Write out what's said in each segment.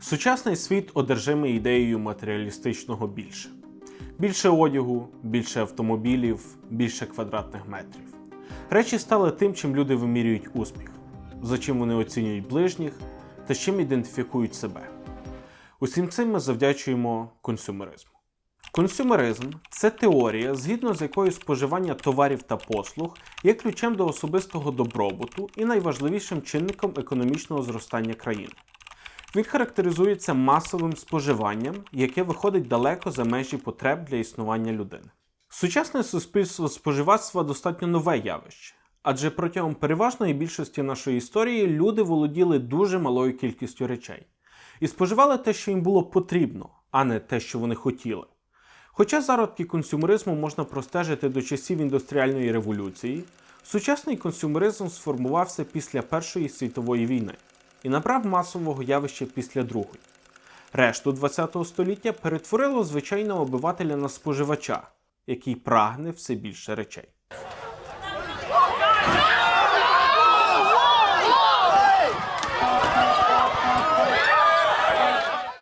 Сучасний світ одержимий ідеєю матеріалістичного більше. Більше одягу, більше автомобілів, більше квадратних метрів. Речі стали тим, чим люди вимірюють успіх, за чим вони оцінюють ближніх та з чим ідентифікують себе. Усім цим ми завдячуємо консюмеризму. Консюмеризм це теорія, згідно з якою споживання товарів та послуг є ключем до особистого добробуту і найважливішим чинником економічного зростання країни. Він характеризується масовим споживанням, яке виходить далеко за межі потреб для існування людини. Сучасне суспільство споживацтва достатньо нове явище, адже протягом переважної більшості нашої історії люди володіли дуже малою кількістю речей і споживали те, що їм було потрібно, а не те, що вони хотіли. Хоча зародки консюмеризму можна простежити до часів індустріальної революції, сучасний консюмеризм сформувався після Першої світової війни і набрав масового явища після Другої. Решту ХХ століття перетворило звичайного обивателя на споживача, який прагне все більше речей.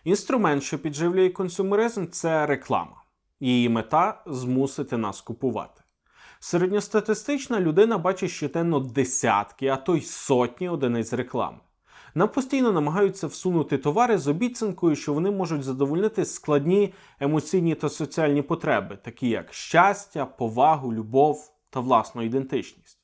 Інструмент, що підживлює консюмеризм, це реклама. Її мета змусити нас купувати. Середньостатистична людина бачить щоденно десятки, а то й сотні одиниць реклами. Нам постійно намагаються всунути товари з обіцянкою, що вони можуть задовольнити складні емоційні та соціальні потреби, такі як щастя, повагу, любов та власну ідентичність.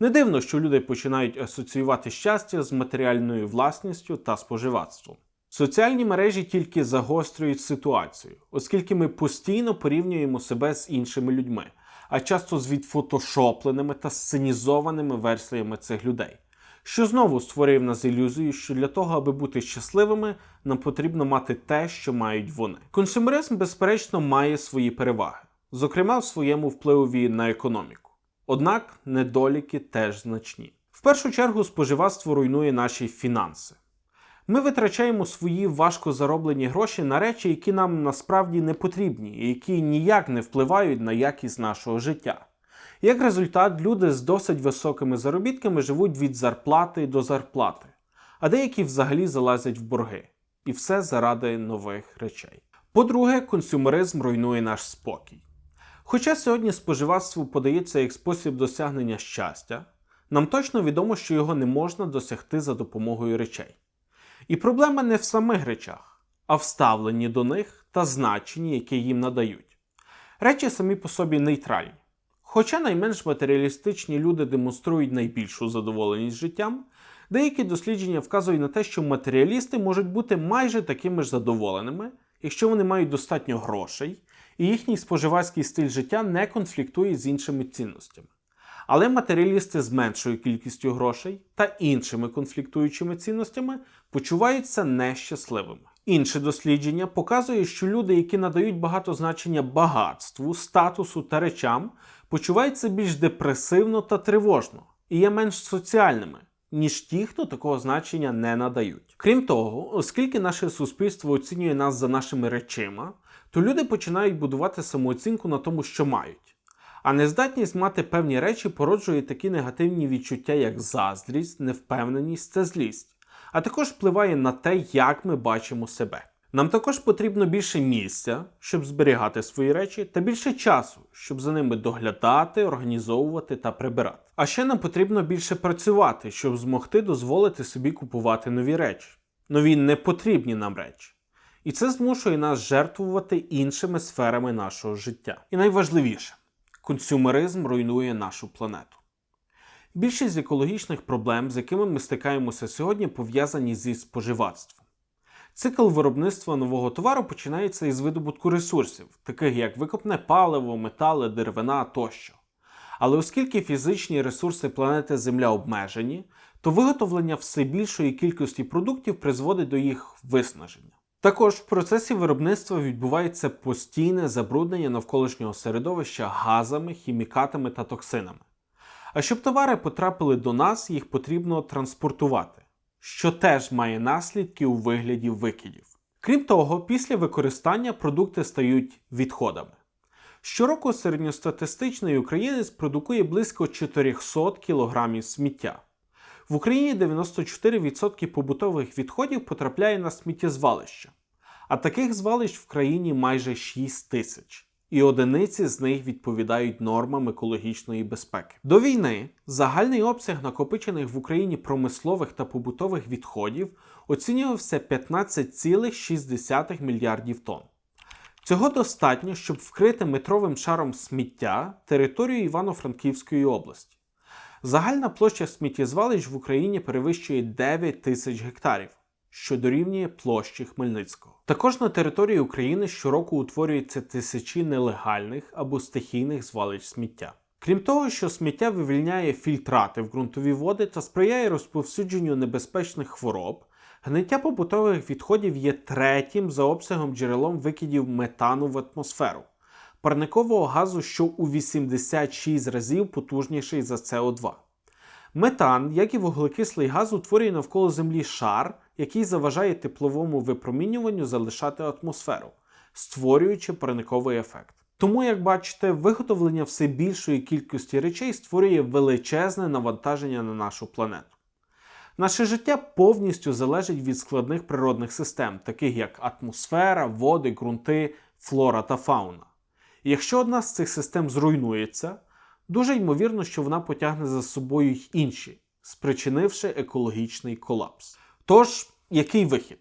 Не дивно, що люди починають асоціювати щастя з матеріальною власністю та споживацтвом. Соціальні мережі тільки загострюють ситуацію, оскільки ми постійно порівнюємо себе з іншими людьми, а часто з відфотошопленими та сценізованими версіями цих людей, що знову створює в нас ілюзію, що для того, аби бути щасливими, нам потрібно мати те, що мають вони. Консюмеризм, безперечно, має свої переваги, зокрема в своєму впливові на економіку. Однак недоліки теж значні. В першу чергу споживацтво руйнує наші фінанси. Ми витрачаємо свої важко зароблені гроші на речі, які нам насправді не потрібні, і які ніяк не впливають на якість нашого життя. Як результат, люди з досить високими заробітками живуть від зарплати до зарплати, а деякі взагалі залазять в борги. І все заради нових речей. По-друге, консюмеризм руйнує наш спокій. Хоча сьогодні споживацтво подається як спосіб досягнення щастя, нам точно відомо, що його не можна досягти за допомогою речей. І проблема не в самих речах, а в ставленні до них та значенні, яке їм надають. Речі самі по собі нейтральні. Хоча найменш матеріалістичні люди демонструють найбільшу задоволеність життям, деякі дослідження вказують на те, що матеріалісти можуть бути майже такими ж задоволеними, якщо вони мають достатньо грошей, і їхній споживацький стиль життя не конфліктує з іншими цінностями. Але матеріалісти з меншою кількістю грошей та іншими конфліктуючими цінностями почуваються нещасливими. Інше дослідження показує, що люди, які надають багато значення багатству, статусу та речам, почуваються більш депресивно та тривожно і є менш соціальними, ніж ті, хто такого значення не надають. Крім того, оскільки наше суспільство оцінює нас за нашими речима, то люди починають будувати самооцінку на тому, що мають. А нездатність мати певні речі породжує такі негативні відчуття, як заздрість, невпевненість та злість, а також впливає на те, як ми бачимо себе. Нам також потрібно більше місця, щоб зберігати свої речі, та більше часу, щоб за ними доглядати, організовувати та прибирати. А ще нам потрібно більше працювати, щоб змогти дозволити собі купувати нові речі, нові непотрібні нам речі. І це змушує нас жертвувати іншими сферами нашого життя. І найважливіше консюмеризм руйнує нашу планету. Більшість екологічних проблем, з якими ми стикаємося сьогодні, пов'язані зі споживацтвом. Цикл виробництва нового товару починається із видобутку ресурсів, таких як викопне паливо, метали, деревина тощо. Але оскільки фізичні ресурси планети Земля обмежені, то виготовлення все більшої кількості продуктів призводить до їх виснаження. Також в процесі виробництва відбувається постійне забруднення навколишнього середовища газами, хімікатами та токсинами. А щоб товари потрапили до нас, їх потрібно транспортувати, що теж має наслідки у вигляді викидів. Крім того, після використання продукти стають відходами. Щороку середньостатистичний українець продукує близько 400 кг сміття. В Україні 94% побутових відходів потрапляє на сміттєзвалища, а таких звалищ в країні майже 6 тисяч. І одиниці з них відповідають нормам екологічної безпеки. До війни загальний обсяг накопичених в Україні промислових та побутових відходів оцінювався 15,6 мільярдів тонн. Цього достатньо, щоб вкрити метровим шаром сміття територію Івано-Франківської області. Загальна площа сміттєзвалищ в Україні перевищує 9 тисяч гектарів, що дорівнює площі Хмельницького. Також на території України щороку утворюються тисячі нелегальних або стихійних звалищ сміття. Крім того, що сміття вивільняє фільтрати в ґрунтові води та сприяє розповсюдженню небезпечних хвороб, гниття побутових відходів є третім за обсягом джерелом викидів метану в атмосферу, парникового газу, що у 86 разів потужніший за СО2. Метан, як і вуглекислий газ, утворює навколо Землі шар, який заважає тепловому випромінюванню залишати атмосферу, створюючи парниковий ефект. Тому, як бачите, виготовлення все більшої кількості речей створює величезне навантаження на нашу планету. Наше життя повністю залежить від складних природних систем, таких як атмосфера, води, ґрунти, флора та фауна. І якщо одна з цих систем зруйнується, дуже ймовірно, що вона потягне за собою й інші, спричинивши екологічний колапс. Тож, який вихід?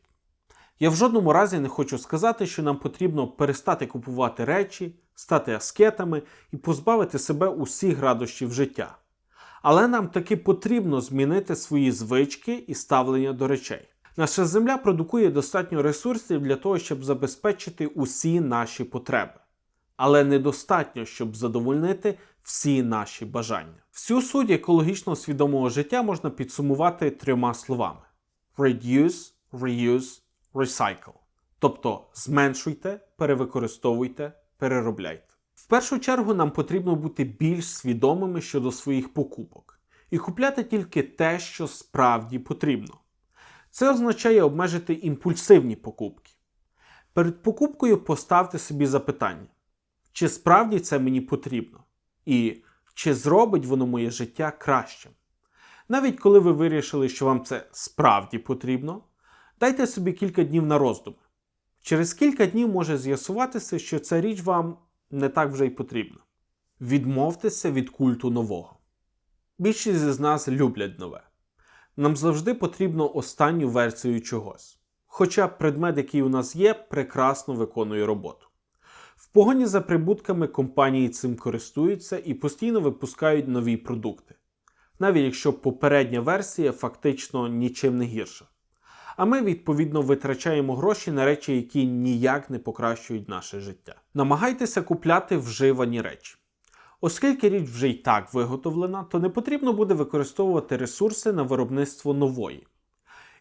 Я в жодному разі не хочу сказати, що нам потрібно перестати купувати речі, стати аскетами і позбавити себе усіх радощів життя. Але нам таки потрібно змінити свої звички і ставлення до речей. Наша земля продукує достатньо ресурсів для того, щоб забезпечити усі наші потреби, але недостатньо, щоб задовольнити всі наші бажання. Всю суть екологічно свідомого життя можна підсумувати трьома словами: reduce, reuse, recycle. Тобто зменшуйте, перевикористовуйте, переробляйте. В першу чергу нам потрібно бути більш свідомими щодо своїх покупок і купляти тільки те, що справді потрібно. Це означає обмежити імпульсивні покупки. Перед покупкою поставте собі запитання, чи справді це мені потрібно, і чи зробить воно моє життя кращим. Навіть коли ви вирішили, що вам це справді потрібно, дайте собі кілька днів на роздуми. Через кілька днів може з'ясуватися, що ця річ вам не так вже й потрібна. Відмовтеся від культу нового. Більшість з нас люблять нове. Нам завжди потрібно останню версію чогось. Хоча предмет, який у нас є, прекрасно виконує роботу. В погоні за прибутками компанії цим користуються і постійно випускають нові продукти, навіть якщо попередня версія фактично нічим не гірша. А ми, відповідно, витрачаємо гроші на речі, які ніяк не покращують наше життя. Намагайтеся купляти вживані речі. Оскільки річ вже й так виготовлена, то не потрібно буде використовувати ресурси на виробництво нової.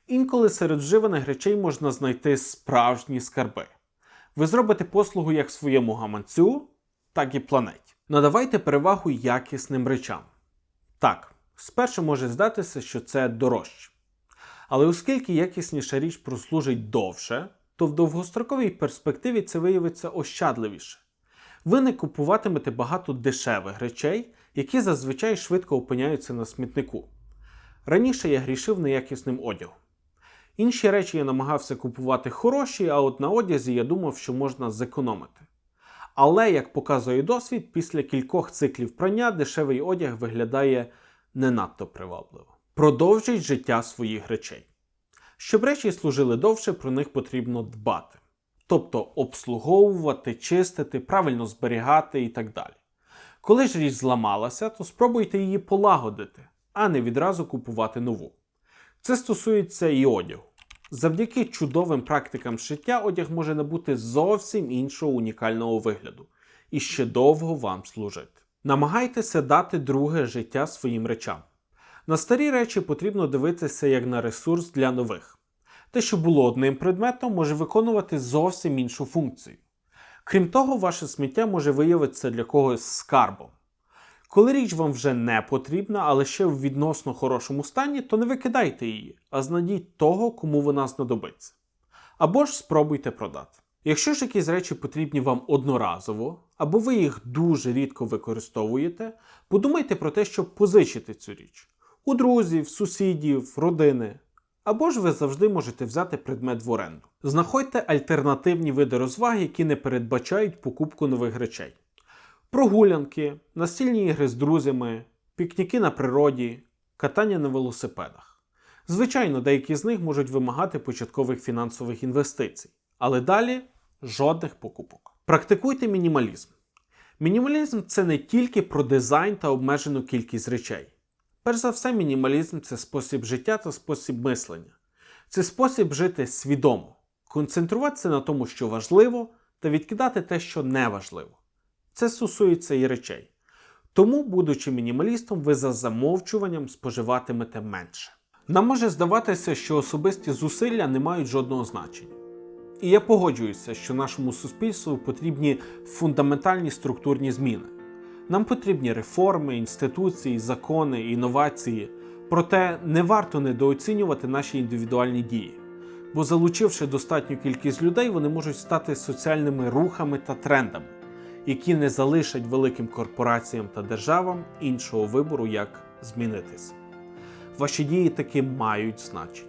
Інколи серед вживаних речей можна знайти справжні скарби. Ви зробите послугу як своєму гаманцю, так і планеті. Надавайте перевагу якісним речам. Так, спершу може здатися, що це дорожче. Але оскільки якісніша річ прослужить довше, то в довгостроковій перспективі це виявиться ощадливіше. Ви не купуватимете багато дешевих речей, які зазвичай швидко опиняються на смітнику. Раніше я грішив неякісним одягом. Інші речі я намагався купувати хороші, а от на одязі я думав, що можна зекономити. Але, як показує досвід, після кількох циклів прання дешевий одяг виглядає не надто привабливо. Продовжіть життя своїх речей. Щоб речі служили довше, про них потрібно дбати. Тобто обслуговувати, чистити, правильно зберігати і так далі. Коли ж річ зламалася, то спробуйте її полагодити, а не відразу купувати нову. Це стосується і одягу. Завдяки чудовим практикам шиття одяг може набути зовсім іншого унікального вигляду і ще довго вам служити. Намагайтеся дати друге життя своїм речам. На старі речі потрібно дивитися як на ресурс для нових. Те, що було одним предметом, може виконувати зовсім іншу функцію. Крім того, ваше сміття може виявитися для когось скарбом. Коли річ вам вже не потрібна, але ще в відносно хорошому стані, то не викидайте її, а знайдіть того, кому вона знадобиться. Або ж спробуйте продати. Якщо ж якісь речі потрібні вам одноразово, або ви їх дуже рідко використовуєте, подумайте про те, щоб позичити цю річ. у друзів, сусідів, родини. Або ж ви завжди можете взяти предмет в оренду. Знаходьте альтернативні види розваг, які не передбачають покупку нових речей. Прогулянки, настільні ігри з друзями, пікніки на природі, катання на велосипедах. Звичайно, деякі з них можуть вимагати початкових фінансових інвестицій, але далі жодних покупок. Практикуйте мінімалізм. Мінімалізм це не тільки про дизайн та обмежену кількість речей. Перш за все, мінімалізм це спосіб життя та спосіб мислення. Це спосіб жити свідомо, концентруватися на тому, що важливо, та відкидати те, що не важливо. Це стосується і речей. Тому, будучи мінімалістом, ви за замовчуванням споживатимете менше. Нам може здаватися, що особисті зусилля не мають жодного значення. І я погоджуюся, що нашому суспільству потрібні фундаментальні структурні зміни. Нам потрібні реформи, інституції, закони, інновації. Проте не варто недооцінювати наші індивідуальні дії, бо залучивши достатню кількість людей, вони можуть стати соціальними рухами та трендами, які не залишать великим корпораціям та державам іншого вибору, як змінитися. Ваші дії таки мають значення.